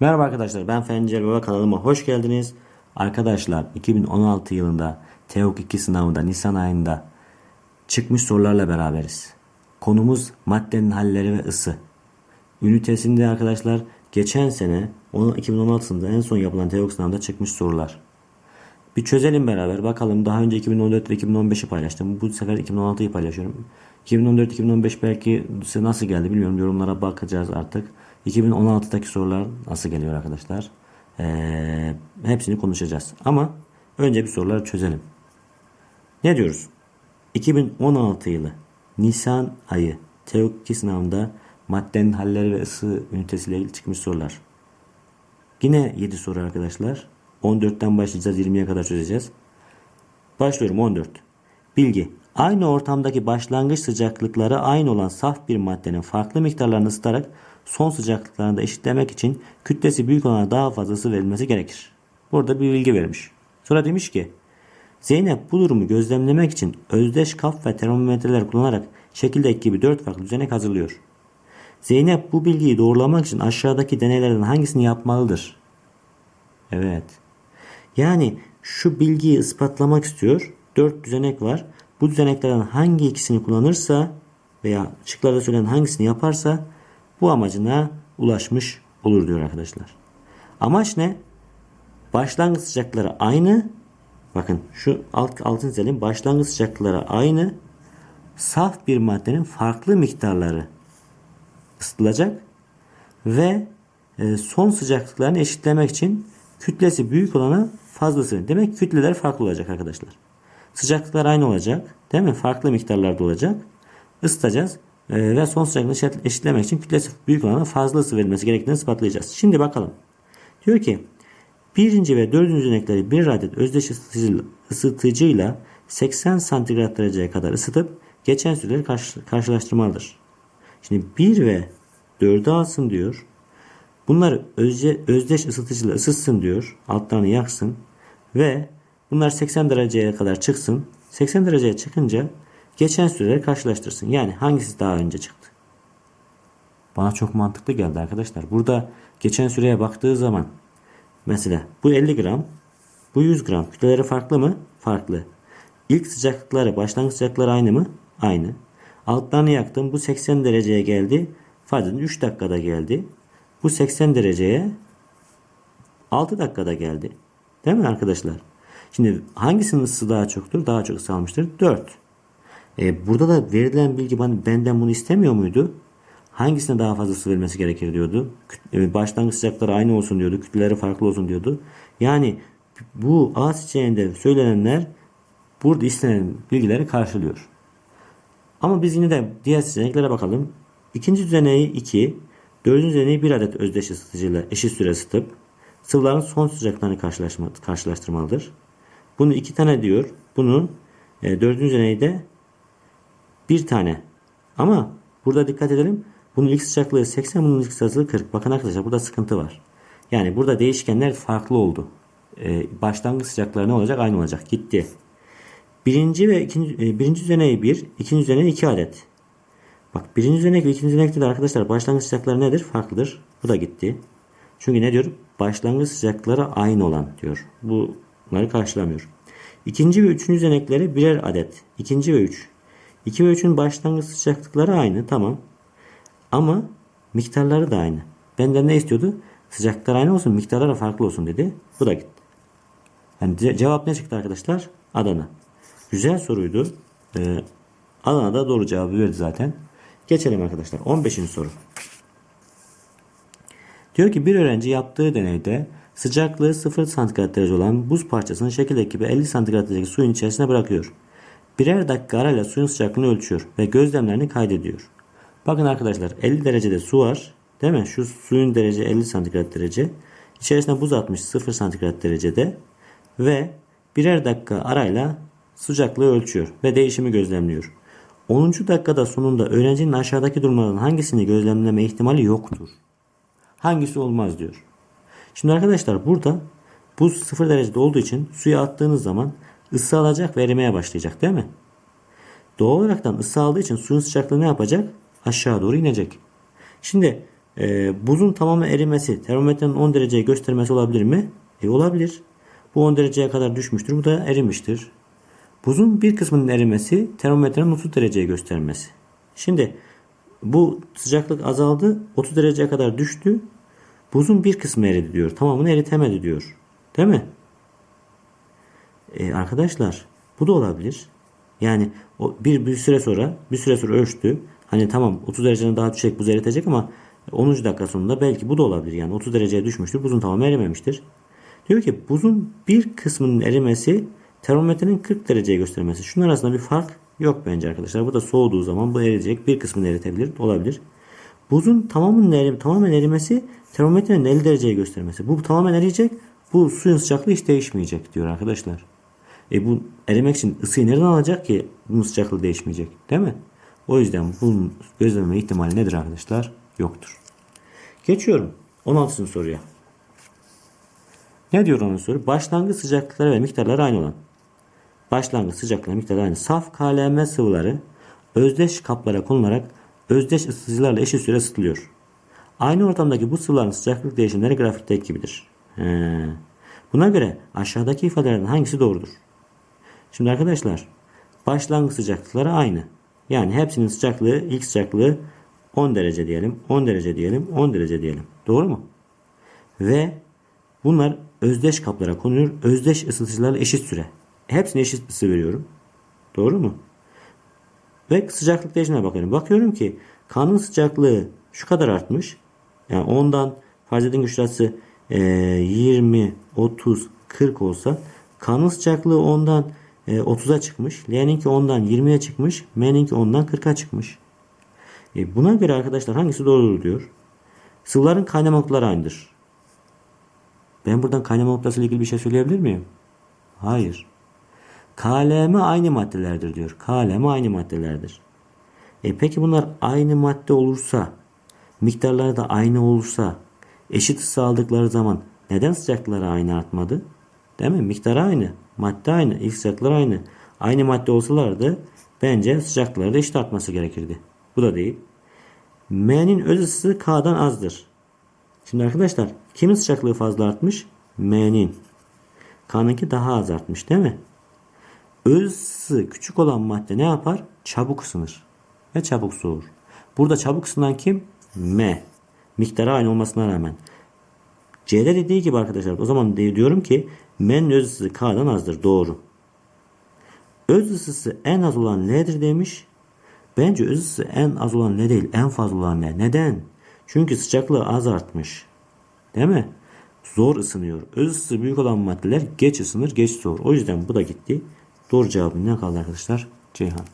Merhaba arkadaşlar ben Fencel Baba kanalıma hoş geldiniz. Arkadaşlar 2016 yılında TEOK 2 sınavında Nisan ayında çıkmış sorularla beraberiz. Konumuz maddenin halleri ve ısı. Ünitesinde arkadaşlar geçen sene 2016'sında en son yapılan TEOK sınavında çıkmış sorular. Bir çözelim beraber bakalım. Daha önce 2014 ve 2015'i paylaştım. Bu sefer 2016'yı paylaşıyorum. 2014-2015 belki size nasıl geldi bilmiyorum. Yorumlara bakacağız artık. 2016'daki sorular nasıl geliyor arkadaşlar. Ee, hepsini konuşacağız. Ama önce bir soruları çözelim. Ne diyoruz? 2016 yılı Nisan ayı TEOK 2 sınavında maddenin halleri ve ısı ünitesiyle ilgili çıkmış sorular. Yine 7 soru arkadaşlar. 14'ten başlayacağız 20'ye kadar çözeceğiz. Başlıyorum 14. Bilgi. Aynı ortamdaki başlangıç sıcaklıkları aynı olan saf bir maddenin farklı miktarlarını ısıtarak son sıcaklıklarını da eşitlemek için kütlesi büyük olana daha fazla ısı verilmesi gerekir. Burada bir bilgi vermiş. Sonra demiş ki Zeynep bu durumu gözlemlemek için özdeş kap ve termometreler kullanarak şekildeki gibi 4 farklı düzenek hazırlıyor. Zeynep bu bilgiyi doğrulamak için aşağıdaki deneylerden hangisini yapmalıdır? Evet. Yani şu bilgiyi ispatlamak istiyor. 4 düzenek var. Bu düzeneklerden hangi ikisini kullanırsa veya şıklarda söylenen hangisini yaparsa bu amacına ulaşmış olur diyor arkadaşlar. Amaç ne? Başlangıç sıcaklıkları aynı. Bakın şu alt, altın çizelim. Başlangıç sıcaklıkları aynı. Saf bir maddenin farklı miktarları ısıtılacak ve e, son sıcaklıklarını eşitlemek için kütlesi büyük olana fazlası. Demek kütleler farklı olacak arkadaşlar. Sıcaklıklar aynı olacak. Değil mi? Farklı miktarlarda olacak. Isıtacağız. E, ve son sıcaklığı eşitlemek için kütlesi büyük olana fazla ısı verilmesi gerektiğini ispatlayacağız. Şimdi bakalım. Diyor ki birinci ve dördüncü düzenekleri bir adet özdeş ısıtıcı- ısıtıcıyla 80 santigrat dereceye kadar ısıtıp geçen süreleri karşı- karşılaştırmalıdır. Şimdi 1 ve 4'ü alsın diyor. Bunları özce, özdeş ısıtıcıyla ısıtsın diyor. Altlarını yaksın. Ve bunlar 80 dereceye kadar çıksın. 80 dereceye çıkınca geçen süreleri karşılaştırsın. Yani hangisi daha önce çıktı? Bana çok mantıklı geldi arkadaşlar. Burada geçen süreye baktığı zaman mesela bu 50 gram, bu 100 gram. Kütleleri farklı mı? Farklı. İlk sıcaklıkları, başlangıç sıcaklıkları aynı mı? Aynı. Altlarını yaktım. Bu 80 dereceye geldi. Fazla 3 dakikada geldi. Bu 80 dereceye 6 dakikada geldi. Değil mi arkadaşlar? Şimdi hangisinin ısısı daha çoktur? Daha çok ısı almıştır. 4. E, burada da verilen bilgi benden bunu istemiyor muydu? Hangisine daha fazla ısı verilmesi gerekir diyordu. E, Başlangıç sıcaklıkları aynı olsun diyordu. Kütleleri farklı olsun diyordu. Yani bu A seçeneğinde söylenenler burada istenen bilgileri karşılıyor. Ama biz yine de diğer seçeneklere bakalım. İkinci düzeneği 2, dördüncü düzeneği 1 adet özdeş ısıtıcıyla eşit süre ısıtıp sıvıların son karşılaşma, karşılaştırmalıdır. Bunu iki tane diyor. Bunun e, dördüncü düzeneği de bir tane. Ama burada dikkat edelim. Bunun ilk sıcaklığı 80, bunun ilk sıcaklığı 40. Bakın arkadaşlar burada sıkıntı var. Yani burada değişkenler farklı oldu. E, başlangıç sıcaklıkları ne olacak? Aynı olacak. Gitti. Birinci ve ikinci, e, birinci düzeneği 1, ikinci düzeneği 2 adet. Bak birinci düzenek ve ikinci düzenekte de arkadaşlar başlangıç sıcaklıkları nedir? Farklıdır. Bu da gitti. Çünkü ne diyor? Başlangıç sıcaklıkları aynı olan diyor. Bunları karşılamıyor. İkinci ve üçüncü düzenekleri birer adet. İkinci ve üç. 2 ve 3'ün başlangıç sıcaklıkları aynı. Tamam. Ama miktarları da aynı. Benden ne istiyordu? Sıcaklıklar aynı olsun, miktarları farklı olsun dedi. Bu da gitti. Yani ce- cevap ne çıktı arkadaşlar? Adana. Güzel soruydu. Ee, Adana da doğru cevabı verdi zaten. Geçelim arkadaşlar. 15. soru. Diyor ki bir öğrenci yaptığı deneyde sıcaklığı 0 santigrat derece olan buz parçasını şekildeki gibi 50 santigrat derecedeki suyun içerisine bırakıyor. Birer dakika arayla suyun sıcaklığını ölçüyor ve gözlemlerini kaydediyor. Bakın arkadaşlar 50 derecede su var. Değil mi? Şu suyun derece 50 santigrat derece. İçerisine buz atmış 0 santigrat derecede ve birer dakika arayla sıcaklığı ölçüyor ve değişimi gözlemliyor. 10. dakikada sonunda öğrencinin aşağıdaki durumlardan hangisini gözlemleme ihtimali yoktur. Hangisi olmaz diyor. Şimdi arkadaşlar burada buz 0 derecede olduğu için suya attığınız zaman ısı alacak ve erimeye başlayacak değil mi? Doğal olaraktan ısı aldığı için suyun sıcaklığı ne yapacak? Aşağı doğru inecek. Şimdi e, buzun tamamen erimesi termometrenin 10 dereceyi göstermesi olabilir mi? E, olabilir. Bu 10 dereceye kadar düşmüştür. Bu da erimiştir. Buzun bir kısmının erimesi termometrenin 30 dereceyi göstermesi. Şimdi bu sıcaklık azaldı. 30 dereceye kadar düştü. Buzun bir kısmı eridi diyor. Tamamını eritemedi diyor. Değil mi? E, arkadaşlar bu da olabilir. Yani o bir, bir süre sonra bir süre sonra ölçtü. Hani tamam 30 dereceden daha düşecek buz eritecek ama 10. dakika sonunda belki bu da olabilir. Yani 30 dereceye düşmüştür. Buzun tamamı erimemiştir. Diyor ki buzun bir kısmının erimesi termometrenin 40 dereceyi göstermesi. Şunun arasında bir fark yok bence arkadaşlar. Bu da soğuduğu zaman bu eriyecek. Bir kısmını eritebilir. Olabilir. Buzun tamamının erim, tamamen erimesi termometrenin 50 dereceyi göstermesi. Bu tamamen eriyecek. Bu suyun sıcaklığı hiç değişmeyecek diyor arkadaşlar. E bu erimek için ısıyı nereden alacak ki bunun sıcaklığı değişmeyecek değil mi? O yüzden bunun gözleme ihtimali nedir arkadaşlar? Yoktur. Geçiyorum 16. soruya. Ne diyor onun soru? Başlangıç sıcaklıkları ve miktarları aynı olan. Başlangıç sıcaklığı ve miktarları aynı. Saf KLM sıvıları özdeş kaplara konularak özdeş ısıtıcılarla eşit süre ısıtılıyor. Aynı ortamdaki bu sıvıların sıcaklık değişimleri grafikteki gibidir. He. Buna göre aşağıdaki ifadelerden hangisi doğrudur? Şimdi arkadaşlar başlangıç sıcaklıkları aynı. Yani hepsinin sıcaklığı ilk sıcaklığı 10 derece diyelim, 10 derece diyelim, 10 derece diyelim. Doğru mu? Ve bunlar özdeş kaplara konuluyor. Özdeş ısıtıcılarla eşit süre. Hepsine eşit ısı veriyorum. Doğru mu? Ve sıcaklık değişimine bakıyorum. Bakıyorum ki kanın sıcaklığı şu kadar artmış. Yani ondan farz edin e, 20, 30, 40 olsa kanın sıcaklığı ondan 30'a çıkmış. L'ninki ondan 20'ye çıkmış. M'ninki ondan 40'a çıkmış. E, buna göre arkadaşlar hangisi doğrudur diyor. Sıvıların kaynama noktaları aynıdır. Ben buradan kaynama noktası ile ilgili bir şey söyleyebilir miyim? Hayır. KLM aynı maddelerdir diyor. KLM aynı maddelerdir. E peki bunlar aynı madde olursa, miktarları da aynı olursa, eşit ısı aldıkları zaman neden sıcaklıkları aynı artmadı? Değil mi? Miktarı aynı. Madde aynı. ilk sıcaklıkları aynı. Aynı madde olsalardı bence sıcaklıkları da eşit artması gerekirdi. Bu da değil. M'nin öz ısısı K'dan azdır. Şimdi arkadaşlar kimin sıcaklığı fazla artmış? M'nin. K'nınki daha az artmış değil mi? Öz ısı küçük olan madde ne yapar? Çabuk ısınır. Ve çabuk soğur. Burada çabuk ısınan kim? M. Miktarı aynı olmasına rağmen. C'de dediği gibi arkadaşlar o zaman diyorum ki M'nin öz ısısı K'dan azdır. Doğru. Öz ısısı en az olan L'dir demiş. Bence öz ısısı en az olan L değil en fazla olan L. Neden? Çünkü sıcaklığı az artmış. Değil mi? Zor ısınıyor. Öz ısısı büyük olan maddeler geç ısınır, geç soğur. O yüzden bu da gitti. Doğru cevabı ne kaldı arkadaşlar? Ceyhan.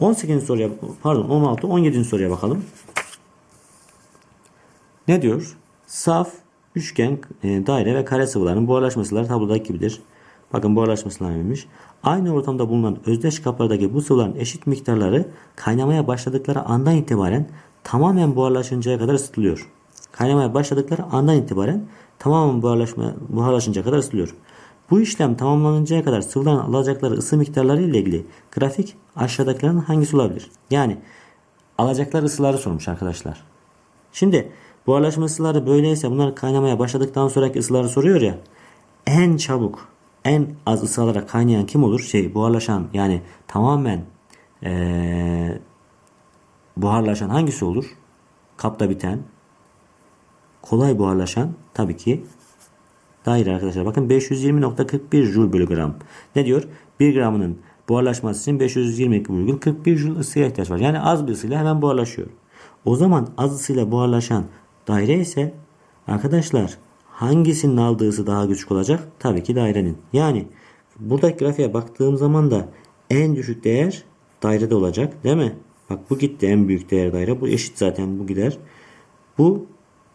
18. soruya pardon 16 17. soruya bakalım. Ne diyor? Saf, üçgen, e, daire ve kare sıvıların buharlaşma sıvıları tablodaki gibidir. Bakın buharlaşma sıvıları neymiş? Aynı ortamda bulunan özdeş kaplardaki bu sıvıların eşit miktarları kaynamaya başladıkları andan itibaren tamamen buharlaşıncaya kadar ısıtılıyor. Kaynamaya başladıkları andan itibaren tamamen buharlaşma, buharlaşıncaya kadar ısıtılıyor. Bu işlem tamamlanıncaya kadar sıvıların alacakları ısı miktarları ile ilgili grafik aşağıdakilerin hangisi olabilir? Yani alacakları ısıları sormuş arkadaşlar. Şimdi buharlaşma ısıları böyleyse bunlar kaynamaya başladıktan sonraki ısıları soruyor ya. En çabuk, en az ısı alarak kaynayan kim olur? Şey buharlaşan yani tamamen ee, buharlaşan hangisi olur? Kapta biten. Kolay buharlaşan tabii ki daire arkadaşlar. Bakın 520.41 Joule bölü gram. Ne diyor? 1 gramının buharlaşması için 520,41 Joule ısıya ihtiyaç var. Yani az bir ısıyla hemen buharlaşıyor. O zaman az ısıyla buharlaşan daire ise arkadaşlar hangisinin aldığı ısı daha küçük olacak? Tabii ki dairenin. Yani buradaki grafiğe baktığım zaman da en düşük değer dairede olacak değil mi? Bak bu gitti en büyük değer daire. Bu eşit zaten bu gider. Bu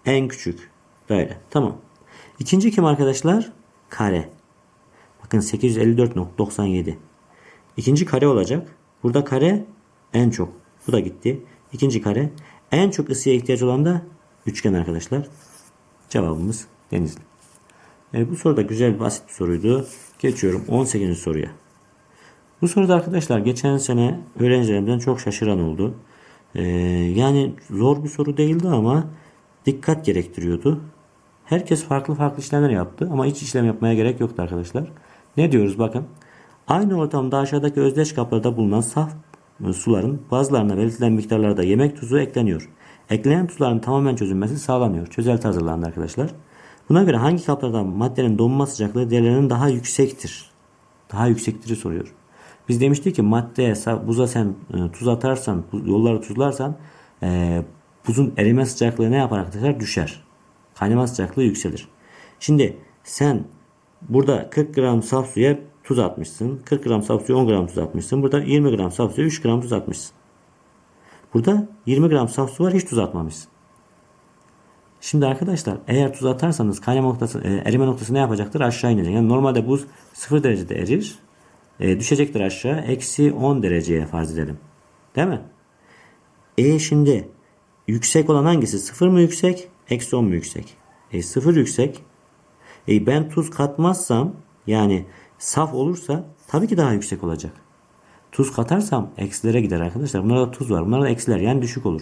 en küçük daire. Tamam. İkinci kim arkadaşlar? Kare. Bakın 854.97. İkinci kare olacak. Burada kare en çok. Bu da gitti. İkinci kare. En çok ısıya ihtiyaç olan da üçgen arkadaşlar. Cevabımız Denizli. E, bu soru da güzel basit bir soruydu. Geçiyorum 18. soruya. Bu soruda arkadaşlar geçen sene öğrencilerimden çok şaşıran oldu. Ee, yani zor bir soru değildi ama dikkat gerektiriyordu. Herkes farklı farklı işlemler yaptı ama hiç işlem yapmaya gerek yoktu arkadaşlar. Ne diyoruz bakın. Aynı ortamda aşağıdaki özdeş kaplarda bulunan saf e, suların bazılarına belirtilen miktarlarda yemek tuzu ekleniyor. Eklenen tuzların tamamen çözülmesi sağlanıyor. Çözelti hazırlandı arkadaşlar. Buna göre hangi kaplardan maddenin donma sıcaklığı diğerlerinden daha yüksektir? Daha yüksektir soruyor. Biz demiştik ki maddeye buza sen e, tuz atarsan, yolları tuzlarsan e, buzun erime sıcaklığı ne yapar arkadaşlar? Düşer. Kaynama sıcaklığı yükselir. Şimdi sen burada 40 gram saf suya tuz atmışsın. 40 gram saf suya 10 gram tuz atmışsın. Burada 20 gram saf suya 3 gram tuz atmışsın. Burada 20 gram saf su var hiç tuz atmamışsın. Şimdi arkadaşlar eğer tuz atarsanız kaynama noktası, e, erime noktası ne yapacaktır? Aşağı inecek. Yani normalde buz 0 derecede erir. E, düşecektir aşağı. Eksi 10 dereceye farz edelim. Değil mi? E şimdi yüksek olan hangisi? 0 mı yüksek? Eksi 10 mu yüksek? E 0 yüksek. E ben tuz katmazsam yani saf olursa tabii ki daha yüksek olacak. Tuz katarsam eksilere gider arkadaşlar. Bunlarda tuz var. Bunlar da eksiler yani düşük olur.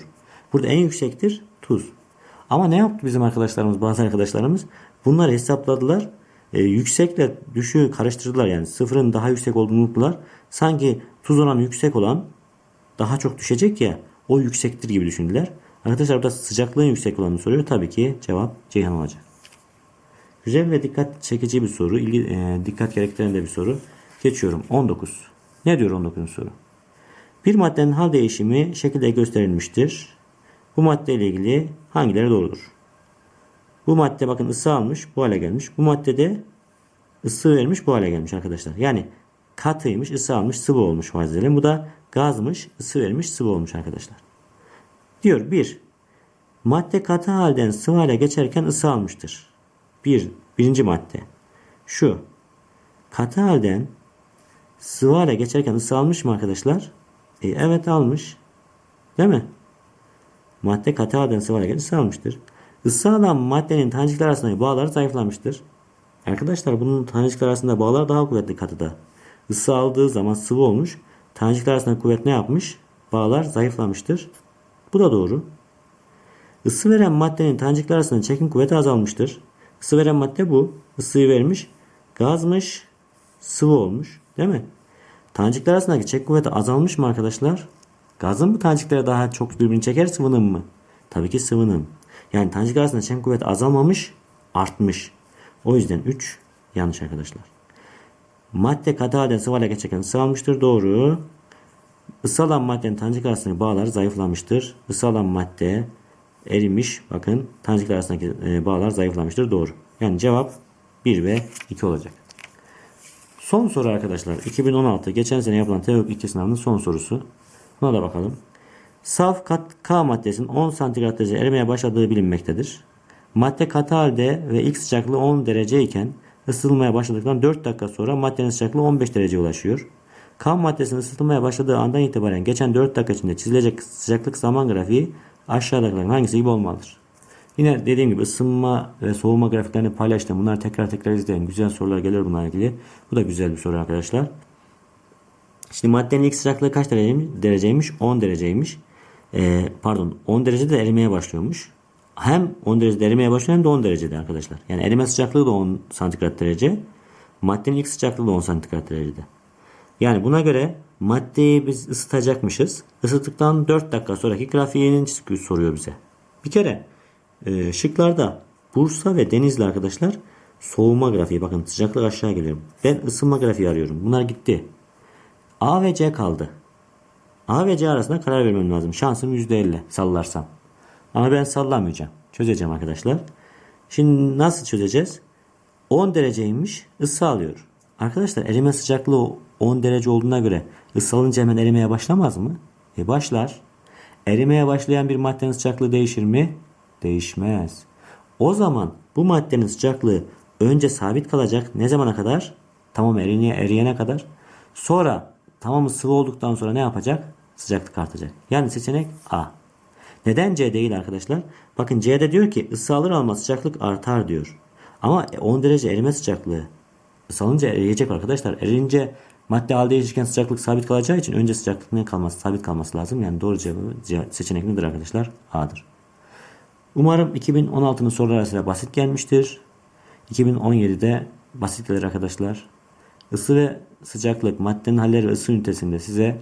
Burada en yüksektir tuz. Ama ne yaptı bizim arkadaşlarımız bazı arkadaşlarımız? Bunları hesapladılar. E, yüksekle düşüğü karıştırdılar yani. Sıfırın daha yüksek olduğunu unuttular. Sanki tuz oranı yüksek olan daha çok düşecek ya o yüksektir gibi düşündüler. Arkadaşlar burada sıcaklığın yüksek olanını soruyor. Tabii ki cevap Ceyhan olacak. Güzel ve dikkat çekici bir soru. İlgi, e, dikkat gerektiren de bir soru. Geçiyorum. 19. Ne diyor 19. soru? Bir maddenin hal değişimi şekilde gösterilmiştir. Bu madde ile ilgili hangileri doğrudur? Bu madde bakın ısı almış bu hale gelmiş. Bu maddede ısı vermiş bu hale gelmiş arkadaşlar. Yani katıymış ısı almış sıvı olmuş edelim. Bu da gazmış ısı vermiş sıvı olmuş arkadaşlar. Diyor 1. Madde katı halden sıvı hale geçerken ısı almıştır. Bir, birinci madde. Şu. Katı halden sıvı hale geçerken ısı almış mı arkadaşlar? E, evet almış. Değil mi? Madde katı halden sıvı hale geçerken ısı almıştır. Isı alan maddenin tanecikler arasındaki bağlar zayıflamıştır. Arkadaşlar bunun tanecikler arasında bağlar daha kuvvetli katıda. Isı aldığı zaman sıvı olmuş. Tanecikler arasındaki kuvvet ne yapmış? Bağlar zayıflamıştır. Bu da doğru. Isı veren maddenin tanecikler arasında çekim kuvveti azalmıştır. Isı veren madde bu. Isıyı vermiş. Gazmış. Sıvı olmuş. Değil mi? Tanecikler arasındaki çek kuvveti azalmış mı arkadaşlar? Gazın mı taneciklere daha çok birbirini çeker sıvının mı? Tabii ki sıvının. Yani tanecikler arasında çekim kuvveti azalmamış, artmış. O yüzden 3 yanlış arkadaşlar. Madde katı halden sıvı hale geçerken ısı almıştır. Doğru. Isı alan maddenin tanecik arasındaki bağlar zayıflamıştır. Isı alan madde erimiş. Bakın tanecikler arasındaki e, bağlar zayıflamıştır. Doğru. Yani cevap 1 ve 2 olacak. Son soru arkadaşlar. 2016 geçen sene yapılan TEOK 2 sınavının son sorusu. Buna da bakalım. Saf kat K maddesinin 10 santigrat derece erimeye başladığı bilinmektedir. Madde katı halde ve ilk sıcaklığı 10 derece iken ısıtılmaya başladıktan 4 dakika sonra maddenin sıcaklığı 15 dereceye ulaşıyor. K maddesinin ısıtılmaya başladığı andan itibaren geçen 4 dakika içinde çizilecek sıcaklık zaman grafiği aşağıdakilerin hangisi gibi olmalıdır? Yine dediğim gibi ısınma ve soğuma grafiklerini paylaştım. Bunları tekrar tekrar izleyin. Güzel sorular gelir bununla ilgili. Bu da güzel bir soru arkadaşlar. Şimdi maddenin ilk sıcaklığı kaç dereceymiş? dereceymiş? 10 dereceymiş. Ee, pardon 10 derecede erimeye başlıyormuş. Hem 10 derecede erimeye başlıyor hem de 10 derecede arkadaşlar. Yani erime sıcaklığı da 10 santigrat derece. Maddenin ilk sıcaklığı da 10 santigrat derecede. Yani buna göre maddeyi biz ısıtacakmışız. Isıttıktan 4 dakika sonraki grafiğinin çizgi soruyor bize. Bir kere e, şıklarda Bursa ve Denizli arkadaşlar soğuma grafiği. Bakın sıcaklık aşağı geliyor. Ben ısınma grafiği arıyorum. Bunlar gitti. A ve C kaldı. A ve C arasında karar vermem lazım. Şansım %50 sallarsam. Ama ben sallamayacağım. Çözeceğim arkadaşlar. Şimdi nasıl çözeceğiz? 10 dereceymiş ısı alıyor. Arkadaşlar erime sıcaklığı 10 derece olduğuna göre ısı alınca hemen erimeye başlamaz mı? E başlar. Erimeye başlayan bir maddenin sıcaklığı değişir mi? Değişmez. O zaman bu maddenin sıcaklığı önce sabit kalacak. Ne zamana kadar? Tamam eriyene, eriyene kadar. Sonra tamamı sıvı olduktan sonra ne yapacak? Sıcaklık artacak. Yani seçenek A. Neden C değil arkadaşlar? Bakın C'de diyor ki ısı alır almaz sıcaklık artar diyor. Ama 10 derece erime sıcaklığı. Isı alınca eriyecek arkadaşlar. Erince Madde hal değişirken sıcaklık sabit kalacağı için önce sıcaklık ne kalması, sabit kalması lazım. Yani doğru cevabı ce- seçenek nedir arkadaşlar? A'dır. Umarım 2016'nın soruları arasında basit gelmiştir. 2017'de basit gelir arkadaşlar. Isı ve sıcaklık maddenin halleri ve ısı ünitesinde size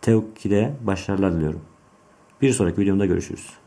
TEOK 2'de başarılar diliyorum. Bir sonraki videomda görüşürüz.